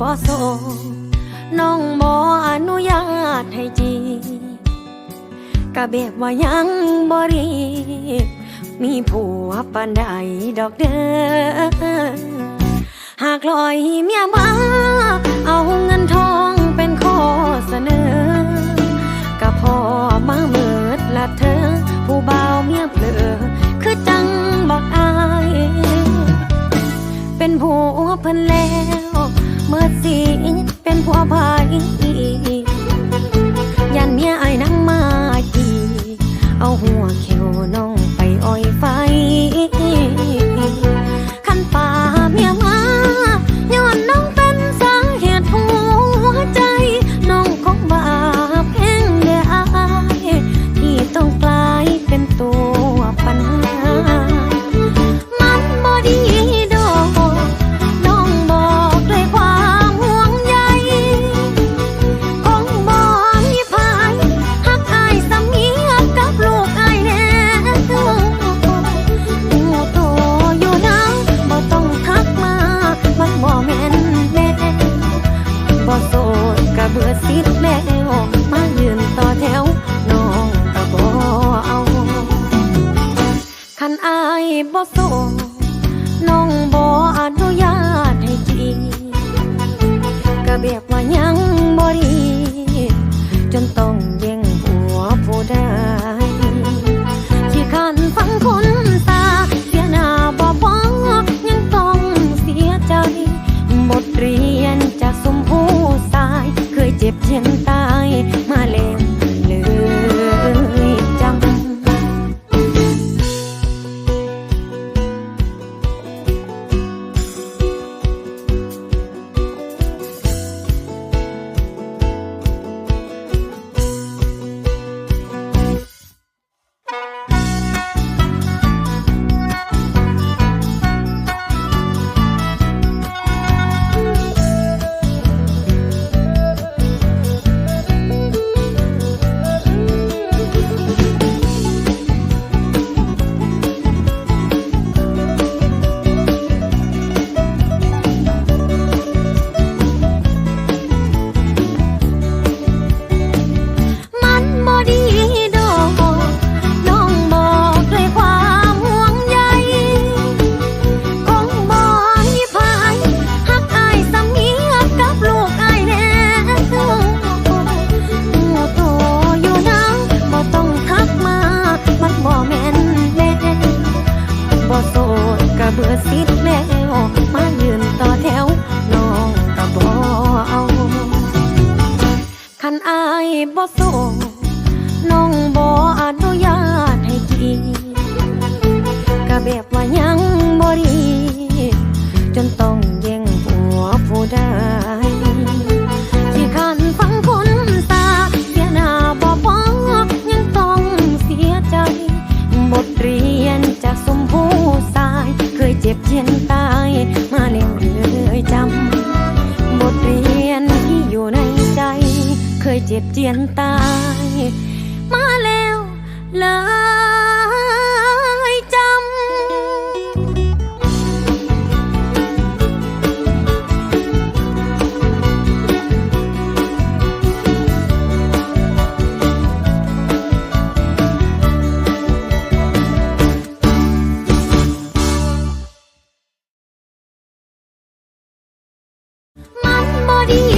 บ่โสน้องบ่อนุญาตให้จีกะแบบว่ายังบ่รีบมีผัวปานใดดอกเด้อหากลอยเมียมาเอาเงินทองเป็นข้อเสนอก็พอมาเมิดละเธอ ผู้บ่าวเมียเผลอคือจังบอกอาย เป็นผัวเพิ่นแล้ว เมื่อสิเป็นผัวภายยันเมียไอ้นั่งมาจีเอาหัวแข บ่ส่งน้องบ่อนุญาตให้จีก็แบบว่ายังบ่ดีจนต้อง บ่โสดก็เบื่อสิทธิ์แล้วมายืนต่อแถวน้องก็บ่เอาคันอายบ่โสดน้องบ่อนุญาตให้จีก็แบบว่ายังบ่ดีจนต้องแย่งผัวผู้ใดที่ขันฟังคนตาเสียหน้าบ่บอยังต้องเสียใจบทเรียนจากสมผู้สายเคยเจ็ บเจียนตาย มาเล้วเลยจำบทเรียนที่อยู่ในใจ เคยเจ็บเจียนตาย มาแล้วเลย มันบ่ดี